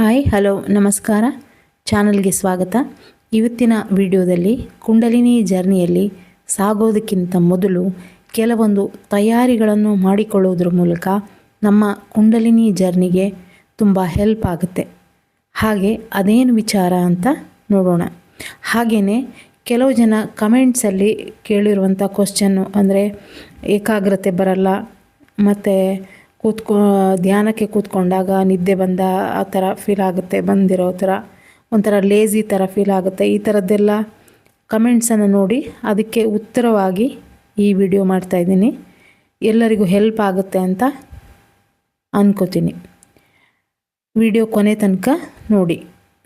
Hi, hello, ನಮಸ್ಕಾರ. ಚಾನಲ್ಗೆ ಸ್ವಾಗತ. ಇವತ್ತಿನ ವಿಡಿಯೋದಲ್ಲಿ ಕುಂಡಲಿನಿ ಜರ್ನಿಯಲ್ಲಿ ಸಾಗೋದಕ್ಕಿಂತ ಮೊದಲು ಕೆಲವೊಂದು ತಯಾರಿಗಳನ್ನು ಮಾಡಿಕೊಳ್ಳುವುದರ ಮೂಲಕ ನಮ್ಮ ಕುಂಡಲಿನಿ ಜರ್ನಿಗೆ ತುಂಬ ಹೆಲ್ಪ್ ಆಗುತ್ತೆ. ಹಾಗೆ ಅದೇನು ವಿಚಾರ ಅಂತ ನೋಡೋಣ. ಹಾಗೆಯೇ ಕೆಲವು ಜನ ಕಮೆಂಟ್ಸಲ್ಲಿ ಕೇಳಿರುವಂಥ ಕ್ವಶನ್ನು ಅಂದರೆ ಏಕಾಗ್ರತೆ ಬರಲ್ಲ, ಮತ್ತು ಕೂತ್ಕೊ, ಧ್ಯಾನಕ್ಕೆ ಕೂತ್ಕೊಂಡಾಗ ನಿದ್ದೆ ಬಂದ ಆ ಥರ ಫೀಲ್ ಆಗುತ್ತೆ, ಬಂದಿರೋ ಥರ. ಒಂಥರ ಲೇಜಿ ಥರ ಫೀಲ್ ಆಗುತ್ತೆ. ಈ ಥರದ್ದೆಲ್ಲ ಕಮೆಂಟ್ಸನ್ನು ನೋಡಿ ಅದಕ್ಕೆ ಉತ್ತರವಾಗಿ ಈ ವಿಡಿಯೋ ಮಾಡ್ತಾಯಿದ್ದೀನಿ ಎಲ್ಲರಿಗೂ ಹೆಲ್ಪ್ ಆಗುತ್ತೆ ಅಂತ ಅಂದ್ಕೋತೀನಿ ವಿಡಿಯೋ ಕೊನೆ ತನಕ ನೋಡಿ.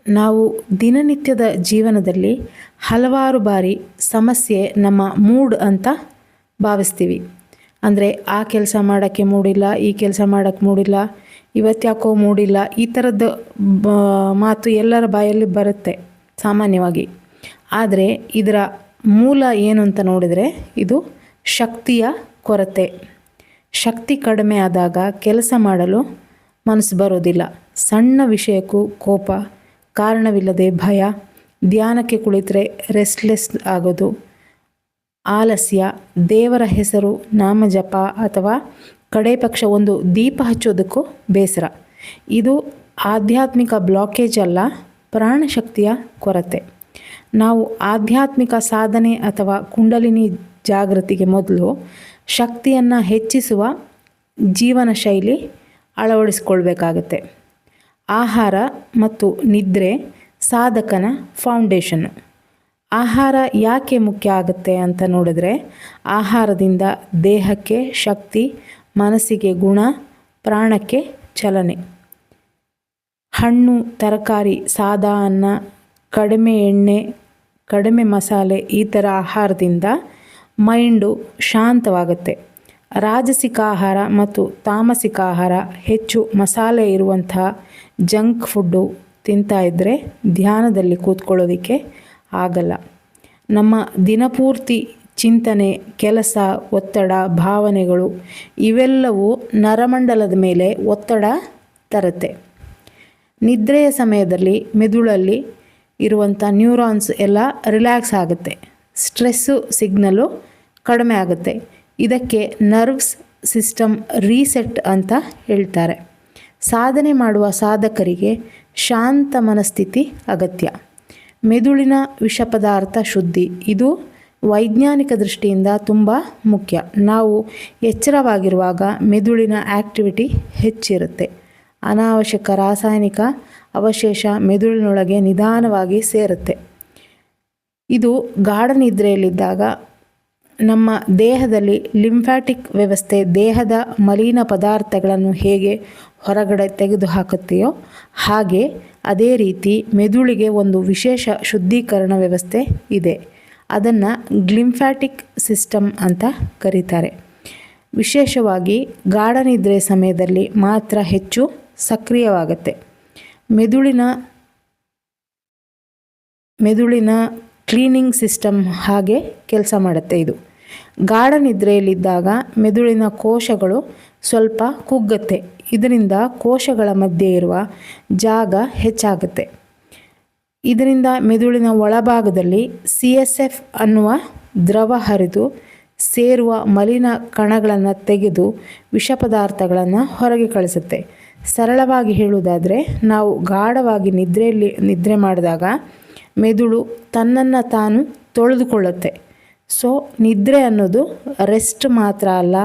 ನಾವು ದಿನನಿತ್ಯದ ಜೀವನದಲ್ಲಿ ಹಲವಾರು ಬಾರಿ ಸಮಸ್ಯೆ ನಮ್ಮ ಮೂಡ್ ಅಂತ ಭಾವಿಸ್ತೀವಿ. ಅಂದರೆ ಆ ಕೆಲಸ ಮಾಡೋಕ್ಕೆ ಮೂಡಿಲ್ಲ, ಈ ಕೆಲಸ ಮಾಡೋಕ್ಕೆ ಮೂಡಿಲ್ಲ ಇವತ್ತು ಯಾಕೋ ಮೂಡಿಲ್ಲ, ಈ ಥರದ್ದು ಮಾತು ಎಲ್ಲರ ಬಾಯಲ್ಲಿ ಬರುತ್ತೆ ಸಾಮಾನ್ಯವಾಗಿ. ಆದರೆ ಇದರ ಮೂಲ ಏನು ಅಂತ ನೋಡಿದರೆ ಇದು ಶಕ್ತಿಯ ಕೊರತೆ. ಶಕ್ತಿ ಕಡಿಮೆ ಆದಾಗ ಕೆಲಸ ಮಾಡಲು ಮನಸ್ಸು ಬರೋದಿಲ್ಲ. ಸಣ್ಣ ವಿಷಯಕ್ಕೂ ಕೋಪ, ಕಾರಣವಿಲ್ಲದೆ ಭಯ, ಧ್ಯಾನಕ್ಕೆ ಕುಳಿತರೆ ರೆಸ್ಟ್ಲೆಸ್ ಆಗೋದು ಆಲಸ್ಯ, ದೇವರ ಹೆಸರು ನಾಮಜಪ ಅಥವಾ ಕಡೆ ಪಕ್ಷ ಒಂದು ದೀಪ ಹಚ್ಚೋದಕ್ಕೂ ಬೇಸರ. ಇದು ಆಧ್ಯಾತ್ಮಿಕ ಬ್ಲಾಕೇಜ್ ಅಲ್ಲ, ಪ್ರಾಣಶಕ್ತಿಯ ಕೊರತೆ. ನಾವು ಆಧ್ಯಾತ್ಮಿಕ ಸಾಧನೆ ಅಥವಾ ಕುಂಡಲಿನಿ ಜಾಗೃತಿಗೆ ಮೊದಲು ಶಕ್ತಿಯನ್ನು ಹೆಚ್ಚಿಸುವ ಜೀವನ ಶೈಲಿ ಅಳವಡಿಸಿಕೊಳ್ಬೇಕಾಗತ್ತೆ. ಆಹಾರ ಮತ್ತು ನಿದ್ರೆ, ಸಾಧಕನ ಫೌಂಡೇಶನ್ನು ಆಹಾರ ಯಾಕೆ ಮುಖ್ಯ ಆಗುತ್ತೆ ಅಂತ ನೋಡಿದ್ರೆ ಆಹಾರದಿಂದ ದೇಹಕ್ಕೆ ಶಕ್ತಿ, ಮನಸ್ಸಿಗೆ ಗುಣ, ಪ್ರಾಣಕ್ಕೆ ಚಲನೆ. ಹಣ್ಣು, ತರಕಾರಿ, ಸಾದಾ ಅನ್ನ, ಕಡಿಮೆ ಎಣ್ಣೆ, ಕಡಿಮೆ ಮಸಾಲೆ ಈ ಥರ ಆಹಾರದಿಂದ ಮೈಂಡು ಶಾಂತವಾಗುತ್ತೆ. ರಾಜಸಿಕ ಆಹಾರ ಮತ್ತು ತಾಮಸಿಕ ಆಹಾರ ಹೆಚ್ಚು ಮಸಾಲೆ ಇರುವಂತಹ ಜಂಕ್ ಫುಡ್ಡು ತಿಂತಾ ಇದ್ದರೆ ಧ್ಯಾನದಲ್ಲಿ ಕೂತ್ಕೊಳ್ಳೋದಕ್ಕೆ ಆಗಲ್ಲ. ನಮ್ಮ ದಿನಪೂರ್ತಿ ಚಿಂತನೆ, ಕೆಲಸ, ಒತ್ತಡ, ಭಾವನೆಗಳು ಇವೆಲ್ಲವೂ ನರಮಂಡಲದ ಮೇಲೆ ಒತ್ತಡ ತರುತ್ತೆ. ನಿದ್ರೆಯ ಸಮಯದಲ್ಲಿ ಮೆದುಳಲ್ಲಿ ಇರುವಂಥ ನ್ಯೂರಾನ್ಸ್ ಎಲ್ಲ ರಿಲ್ಯಾಕ್ಸ್ ಆಗುತ್ತೆ. ಸ್ಟ್ರೆಸ್ಸು ಸಿಗ್ನಲು ಕಡಿಮೆ ಆಗುತ್ತೆ. ಇದಕ್ಕೆ ನರ್ವ್ಸ್ ಸಿಸ್ಟಮ್ ರೀಸೆಟ್ ಅಂತ ಹೇಳ್ತಾರೆ. ಸಾಧನೆ ಮಾಡುವ ಸಾಧಕರಿಗೆ ಶಾಂತ ಮನಸ್ಥಿತಿ ಅಗತ್ಯ. ಮೆದುಳಿನ ವಿಷ ಪದಾರ್ಥ ಶುದ್ಧಿ. ಇದು ವೈಜ್ಞಾನಿಕ ದೃಷ್ಟಿಯಿಂದ ತುಂಬ ಮುಖ್ಯ. ನಾವು ಎಚ್ಚರವಾಗಿರುವಾಗ ಮೆದುಳಿನ ಆ್ಯಕ್ಟಿವಿಟಿ ಹೆಚ್ಚಿರುತ್ತೆ. ಅನಾವಶ್ಯಕ ರಾಸಾಯನಿಕ ಅವಶೇಷ ಮೆದುಳಿನೊಳಗೆ ನಿಧಾನವಾಗಿ ಸೇರುತ್ತೆ. ಇದು ಗಾಢ ನಿದ್ರೆಯಲ್ಲಿದ್ದಾಗ ನಮ್ಮ ದೇಹದಲ್ಲಿ ಲಿಂಫ್ಯಾಟಿಕ್ ವ್ಯವಸ್ಥೆ, ದೇಹದ ಮಲಿನ ಪದಾರ್ಥಗಳನ್ನು ಹೇಗೆ ಹೊರಗಡೆ ತೆಗೆದುಹಾಕುತ್ತೆಯೋ ಹಾಗೆ ಅದೇ ರೀತಿ ಮೆದುಳಿಗೆ ಒಂದು ವಿಶೇಷ ಶುದ್ಧೀಕರಣ ವ್ಯವಸ್ಥೆ ಇದೆ. ಅದನ್ನು ಗ್ಲಿಂಫ್ಯಾಟಿಕ್ ಸಿಸ್ಟಮ್ ಅಂತ ಕರೀತಾರೆ. ವಿಶೇಷವಾಗಿ ಗಾಢನಿದ್ರೆ ಸಮಯದಲ್ಲಿ ಮಾತ್ರ ಹೆಚ್ಚು ಸಕ್ರಿಯವಾಗುತ್ತೆ. ಮೆದುಳಿನ ಮೆದುಳಿನ ಕ್ಲೀನಿಂಗ್ ಸಿಸ್ಟಮ್ ಹಾಗೆ ಕೆಲಸ ಮಾಡುತ್ತೆ ಇದು. ಗಾಢ ನಿದ್ರೆಯಲ್ಲಿದ್ದಾಗ ಮೆದುಳಿನ ಕೋಶಗಳು ಸ್ವಲ್ಪ ಕುಗ್ಗತ್ತೆ. ಇದರಿಂದ ಕೋಶಗಳ ಮಧ್ಯೆ ಇರುವ ಜಾಗ ಹೆಚ್ಚಾಗುತ್ತೆ. ಇದರಿಂದ ಮೆದುಳಿನ ಒಳಭಾಗದಲ್ಲಿ ಸಿ ಎಸ್ ಎಫ್ ಅನ್ನುವ ದ್ರವ ಹರಿದು ಸೇರುವ ಮಲಿನ ಕಣಗಳನ್ನು ತೆಗೆದು ವಿಷ ಪದಾರ್ಥಗಳನ್ನು ಹೊರಗೆ ಕಳಿಸುತ್ತೆ. ಸರಳವಾಗಿ ಹೇಳುವುದಾದರೆ ನಾವು ಗಾಢವಾಗಿ ನಿದ್ರೆಯಲ್ಲಿ ನಿದ್ರೆ ಮಾಡಿದಾಗ ಮೆದುಳು ತನ್ನನ್ನು ತಾನು ತೊಳೆದುಕೊಳ್ಳುತ್ತೆ. ಸೊ ನಿದ್ರೆ ಅನ್ನೋದು ರೆಸ್ಟ್ ಮಾತ್ರ ಅಲ್ಲ,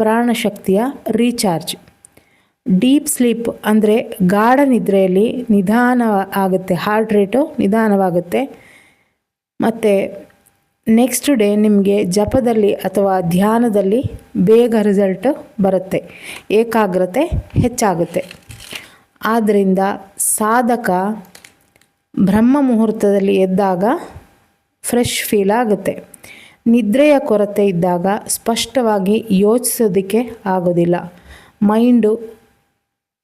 ಪ್ರಾಣಶಕ್ತಿಯ ರೀಚಾರ್ಜ್ ಡೀಪ್ ಸ್ಲೀಪ್ ಅಂದರೆ ಗಾಢ ನಿದ್ರೆಯಲ್ಲಿ ನಿಧಾನ ಆಗುತ್ತೆ ಹಾರ್ಟ್ ರೇಟು ನಿಧಾನವಾಗುತ್ತೆ. ಮತ್ತು ನೆಕ್ಸ್ಟ್ ಡೇ ನಿಮಗೆ ಜಪದಲ್ಲಿ ಅಥವಾ ಧ್ಯಾನದಲ್ಲಿ ಬೇಗ ರಿಸಲ್ಟ್ ಬರುತ್ತೆ, ಏಕಾಗ್ರತೆ ಹೆಚ್ಚಾಗುತ್ತೆ. ಆದ್ದರಿಂದ ಸಾಧಕ ಬ್ರಹ್ಮ ಮುಹೂರ್ತದಲ್ಲಿ ಎದ್ದಾಗ ಫ್ರೆಶ್ ಫೀಲ್ ಆಗುತ್ತೆ. ನಿದ್ರೆಯ ಕೊರತೆ ಇದ್ದಾಗ ಸ್ಪಷ್ಟವಾಗಿ ಯೋಚಿಸೋದಕ್ಕೆ ಆಗೋದಿಲ್ಲ. ಮೈಂಡು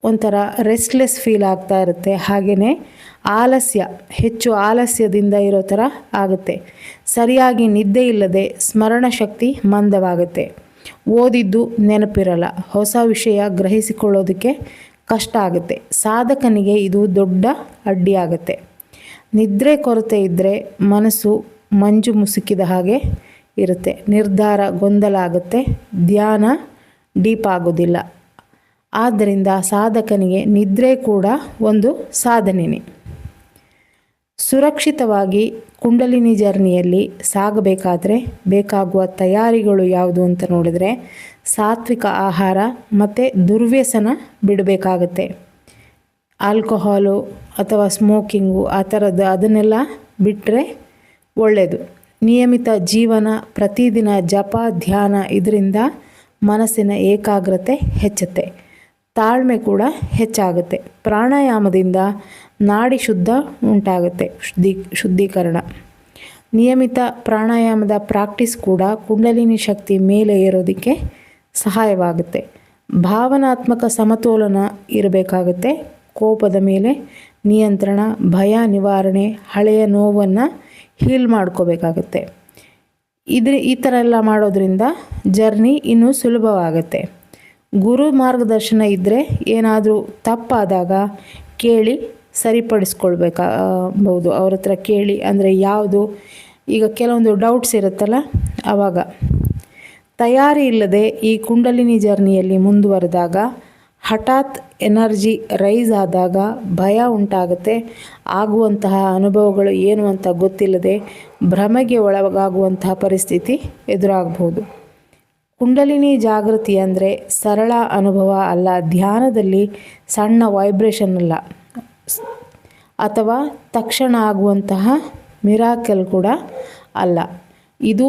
ಒಂಥರ ರೆಸ್ಟ್ಲೆಸ್ ಫೀಲ್ ಆಗ್ತಾ ಇರುತ್ತೆ. ಹಾಗೆಯೇ ಆಲಸ್ಯ, ಹೆಚ್ಚು ಆಲಸ್ಯದಿಂದ ಇರೋ ಥರ ಆಗುತ್ತೆ. ಸರಿಯಾಗಿ ನಿದ್ದೆ ಇಲ್ಲದೆ ಸ್ಮರಣ ಶಕ್ತಿ ಮಂದವಾಗುತ್ತೆ. ಓದಿದ್ದು ನೆನಪಿರಲ್ಲ. ಹೊಸ ವಿಷಯ ಗ್ರಹಿಸಿಕೊಳ್ಳೋದಕ್ಕೆ ಕಷ್ಟ ಆಗುತ್ತೆ. ಸಾಧಕನಿಗೆ ಇದು ದೊಡ್ಡ ಅಡ್ಡಿ ಆಗುತ್ತೆ. ನಿದ್ರೆ ಕೊರತೆ ಇದ್ದರೆ ಮನಸ್ಸು ಮಂಜು ಮುಸುಕಿದ ಹಾಗೆ ಇರುತ್ತೆ. ನಿರ್ಧಾರ ಗೊಂದಲ ಆಗುತ್ತೆ. ಧ್ಯಾನ ಡೀಪ್ ಆಗೋದಿಲ್ಲ. ಆದ್ದರಿಂದ ಸಾಧಕನಿಗೆ ನಿದ್ರೆ ಕೂಡ ಒಂದು ಸಾಧನೆಯೇ ಸುರಕ್ಷಿತವಾಗಿ ಕುಂಡಲಿನಿ ಜರ್ನಿಯಲ್ಲಿ ಸಾಗಬೇಕಾದರೆ ಬೇಕಾಗುವ ತಯಾರಿಗಳು ಯಾವುದು ಅಂತ ನೋಡಿದರೆ ಸಾತ್ವಿಕ ಆಹಾರ ಮತ್ತು ದುರ್ವ್ಯಸನ ಬಿಡಬೇಕಾಗತ್ತೆ. ಆಲ್ಕೋಹಾಲು ಅಥವಾ ಸ್ಮೋಕಿಂಗು ಆ ಥರದ್ದು ಅದನ್ನೆಲ್ಲ ಬಿಟ್ಟರೆ ಒಳ್ಳೆಯದು ನಿಯಮಿತ ಜೀವನ ಪ್ರತಿದಿನ ಜಪ, ಧ್ಯಾನ ಇದರಿಂದ ಮನಸ್ಸಿನ ಏಕಾಗ್ರತೆ ಹೆಚ್ಚುತ್ತೆ. ತಾಳ್ಮೆ ಕೂಡ ಹೆಚ್ಚಾಗುತ್ತೆ. ಪ್ರಾಣಾಯಾಮದಿಂದ ನಾಡಿ ಶುದ್ಧ ಉಂಟಾಗುತ್ತೆ. ಶುದ್ಧಿ, ಶುದ್ಧೀಕರಣ. ನಿಯಮಿತ ಪ್ರಾಣಾಯಾಮದ ಪ್ರಾಕ್ಟೀಸ್ ಕೂಡ ಕುಂಡಲಿನಿ ಶಕ್ತಿ ಮೇಲೆ ಏರೋದಕ್ಕೆ ಸಹಾಯವಾಗುತ್ತೆ. ಭಾವನಾತ್ಮಕ ಸಮತೋಲನ ಇರಬೇಕಾಗುತ್ತೆ. ಕೋಪದ ಮೇಲೆ ನಿಯಂತ್ರಣ, ಭಯ ನಿವಾರಣೆ, ಹಳೆಯ ನೋವನ್ನು ಹೀಲ್ ಮಾಡ್ಕೋಬೇಕಾಗತ್ತೆ. ಇದ್ರ ಈ ಥರ ಎಲ್ಲ ಮಾಡೋದ್ರಿಂದ ಜರ್ನಿ ಇನ್ನೂ ಸುಲಭವಾಗುತ್ತೆ. ಗುರು ಮಾರ್ಗದರ್ಶನ ಇದ್ದರೆ ಏನಾದರೂ ತಪ್ಪಾದಾಗ ಕೇಳಿ ಸರಿಪಡಿಸ್ಕೊಳ್ಬೇಕಾಗಬಹುದು. ಅವ್ರ ಹತ್ರ ಕೇಳಿ ಅಂದರೆ ಯಾವುದು? ಈಗ ಕೆಲವೊಂದು ಡೌಟ್ಸ್ ಇರುತ್ತಲ್ಲ ಆವಾಗ ತಯಾರಿ ಇಲ್ಲದೆ ಈ ಕುಂಡಲಿನಿ ಜರ್ನಿಯಲ್ಲಿ ಮುಂದುವರೆದಾಗ ಹಠಾತ್ ಎನರ್ಜಿ ರೈಸ್ ಆದಾಗ ಭಯ ಉಂಟಾಗುತ್ತೆ. ಆಗುವಂತಹ ಅನುಭವಗಳು ಏನು ಅಂತ ಗೊತ್ತಿಲ್ಲದೆ ಭ್ರಮೆಗೆ ಒಳಗಾಗುವಂತಹ ಪರಿಸ್ಥಿತಿ ಎದುರಾಗಬಹುದು ಕುಂಡಲಿನಿ ಜಾಗೃತಿ ಅಂದರೆ ಸರಳ ಅನುಭವ ಅಲ್ಲ, ಧ್ಯಾನದಲ್ಲಿ ಸಣ್ಣ ವೈಬ್ರೇಷನ್ ಅಲ್ಲ. ಅಥವಾ ತಕ್ಷಣ ಆಗುವಂತಹ ಮಿರಾಕಲ್ ಕೂಡ ಅಲ್ಲ. ಇದು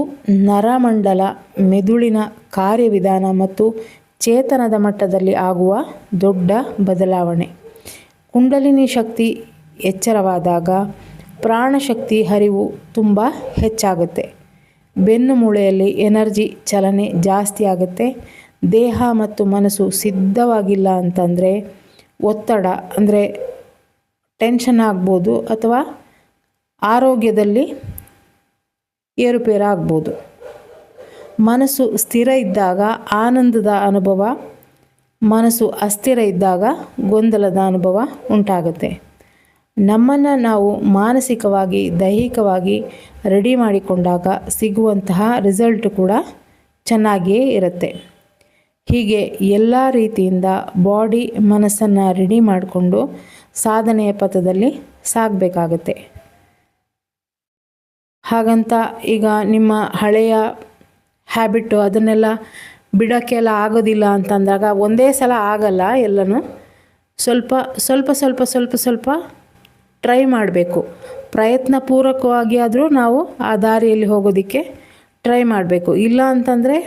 ನರಮಂಡಲ ಮೆದುಳಿನ ಕಾರ್ಯವಿಧಾನ ಮತ್ತು ಚೇತನದ ಮಟ್ಟದಲ್ಲಿ ಆಗುವ ದೊಡ್ಡ ಬದಲಾವಣೆ. ಕುಂಡಲಿನಿ ಶಕ್ತಿ ಎಚ್ಚರವಾದಾಗ ಪ್ರಾಣಶಕ್ತಿ ಹರಿವು ತುಂಬ ಹೆಚ್ಚಾಗುತ್ತೆ. ಬೆನ್ನು ಮೂಳೆಯಲ್ಲಿ ಎನರ್ಜಿ ಚಲನೆ ಜಾಸ್ತಿ ಆಗುತ್ತೆ. ದೇಹ ಮತ್ತು ಮನಸ್ಸು ಸಿದ್ಧವಾಗಿಲ್ಲ ಅಂತಂದರೆ ಒತ್ತಡ, ಅಂದರೆ ಟೆನ್ಷನ್ ಆಗ್ಬೋದು ಅಥವಾ ಆರೋಗ್ಯದಲ್ಲಿ ಏರುಪೇರಾಗ್ಬೋದು. ಮನಸ್ಸು ಸ್ಥಿರ ಇದ್ದಾಗ ಆನಂದದ ಅನುಭವ, ಮನಸ್ಸು ಅಸ್ಥಿರ ಇದ್ದಾಗ ಗೊಂದಲದ ಅನುಭವ ಉಂಟಾಗುತ್ತೆ. ನಮ್ಮನ್ನು ನಾವು ಮಾನಸಿಕವಾಗಿ, ದೈಹಿಕವಾಗಿ ರೆಡಿ ಮಾಡಿಕೊಂಡಾಗ ಸಿಗುವಂತಹ ರಿಸಲ್ಟ್ ಕೂಡ ಚೆನ್ನಾಗಿಯೇ ಇರುತ್ತೆ. ಹೀಗೆ ಎಲ್ಲ ರೀತಿಯಿಂದ ಬಾಡಿ ಮನಸ್ಸನ್ನು ರೆಡಿ ಮಾಡಿಕೊಂಡು ಸಾಧನೆಯ ಪಥದಲ್ಲಿ ಸಾಗಬೇಕಾಗತ್ತೆ. ಹಾಗಂತ ಈಗ ನಿಮ್ಮ ಹಳೆಯ ಹ್ಯಾಬಿಟ್ಟು ಅದನ್ನೆಲ್ಲ ಬಿಡೋಕ್ಕೆಲ್ಲ ಆಗೋದಿಲ್ಲ ಅಂತಂದಾಗ ಒಂದೇ ಸಲ ಆಗಲ್ಲ ಎಲ್ಲನೂ. ಸ್ವಲ್ಪ ಸ್ವಲ್ಪ ಸ್ವಲ್ಪ ಸ್ವಲ್ಪ ಸ್ವಲ್ಪ ಟ್ರೈ ಮಾಡಬೇಕು. ಪ್ರಯತ್ನ ಪ್ರಯತ್ನಪೂರ್ವಕವಾಗಿ ಆದರೂ ನಾವು ಆ ದಾರಿಯಲ್ಲಿ ಹೋಗೋದಕ್ಕೆ ಟ್ರೈ ಮಾಡಬೇಕು. ಇಲ್ಲ ಅಂತಂದರೆ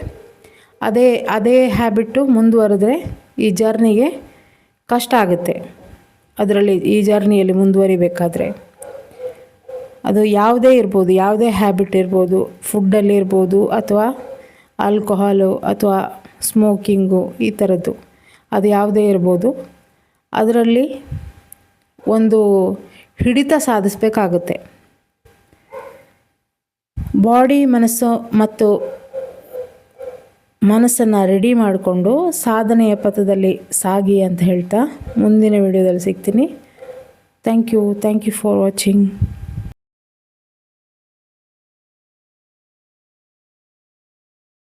ಅದೇ ಅದೇ ಹ್ಯಾಬಿಟ್ಟು ಮುಂದುವರೆದ್ರೆ ಈ ಜರ್ನಿಗೆ ಕಷ್ಟ ಆಗುತ್ತೆ. ಅದರಲ್ಲಿ ಈ ಜರ್ನಿಯಲ್ಲಿ ಮುಂದುವರಿಬೇಕಾದ್ರೆ. ಅದು ಯಾವುದೇ ಇರ್ಬೋದು, ಯಾವುದೇ ಹ್ಯಾಬಿಟ್ ಇರ್ಬೋದು ಫುಡ್ಡಲ್ಲಿರ್ಬೋದು ಅಥವಾ ಆಲ್ಕೋಹಾಲು ಅಥವಾ ಸ್ಮೋಕಿಂಗು ಈ ಥರದ್ದು ಅದು ಯಾವುದೇ ಇರ್ಬೋದು. ಅದರಲ್ಲಿ ಒಂದು ಹಿಡಿತ ಸಾಧಿಸಬೇಕಾಗುತ್ತೆ. ಬಾಡಿ ಮನಸ್ಸು ಮತ್ತು ಮನಸ್ಸನ್ನು ರೆಡಿ ಮಾಡಿಕೊಂಡು ಸಾಧನೆಯ ಪಥದಲ್ಲಿ ಸಾಗಿ ಅಂತ ಹೇಳ್ತಾ ಮುಂದಿನ ವಿಡಿಯೋದಲ್ಲಿ ಸಿಗ್ತೀನಿ. Thank you thank you for watching